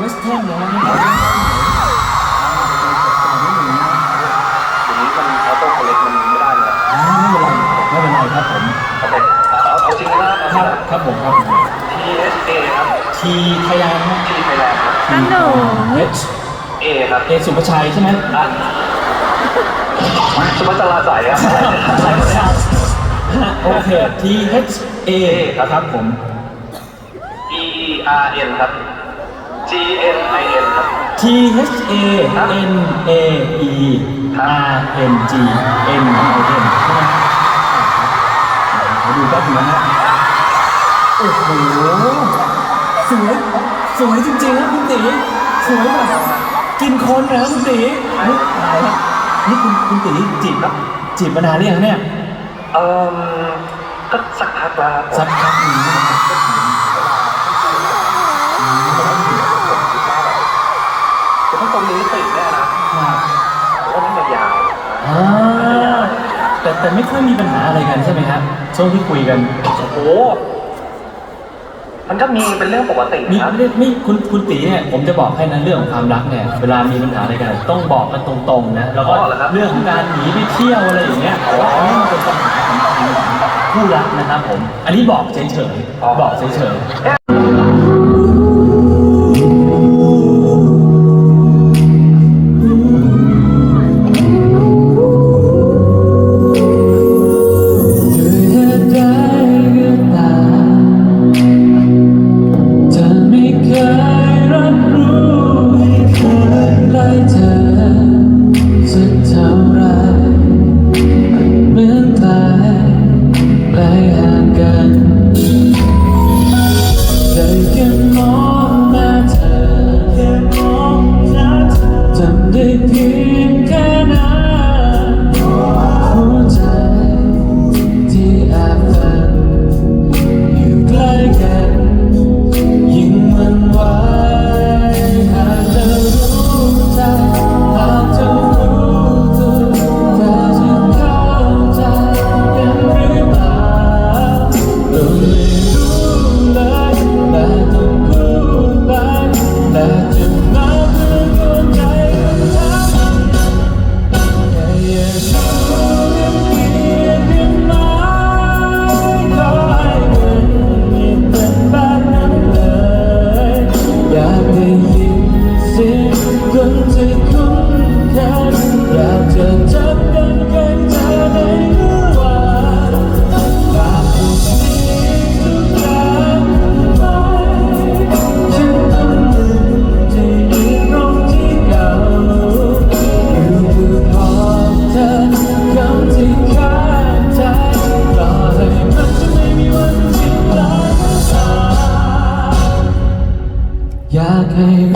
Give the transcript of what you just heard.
วสเทิร์นนะไม่ใช่อย่างนี้มันออโต้คอลเลกมันไม่ได้เลยอ่าไม่เป็นไรไม่เป็นไรครับผมโอเคเอาเอาจริงนะเอาครับครับผมครับผม TSA ครับทีไทยแลนด์ T ไทยแลนด์ครับ ฮัลโหลเอช A ครับเอสุภชัยใช่ไหมอะสุภัสราใสครับอะไรเนี่ยโอเค T H A ครับผม R N ครับ G N I N ครับ T H A N A E R N G N I N ใช่ไหมขอดูแป๊บนึงนะฮะโอ้โหสวยสวยจริงๆนะคุณตีสวยแบบกินคนนะคุณตีนี่ตายแล้วนี่คุณคุณตีจีบจีบมานานหรือยังเนี่ยเอ่อก็สักพักแล้วครับผมสักพักหนึงนะครับ คือถ้าตรงนี้ติดเนี่ยนะผมว่ามันยาวอ่าแต่แต่ไม่ค่อยมีปัญหาอะไรกันใช่ไหมครับช่วงที่คุยกัน โอ้โห มันก็มีเป็นเรื่องปกติมีนะไม่ได้ไม่คุณคุณตีเนี่ยผมจะบอกให้นะเรื่องของความรักเนี่ยเวลามีปัญหาอะไรกัน ต้องบอกกันตรงๆนะแล้วก็เรื่องของการหนีไปเที่ยวอะไรอย่างเงี้ยว่าอันนี้มันเป็นปัญหาของคู่รักนะครับผม อันนี้บอกเฉยๆบอกเฉยๆ I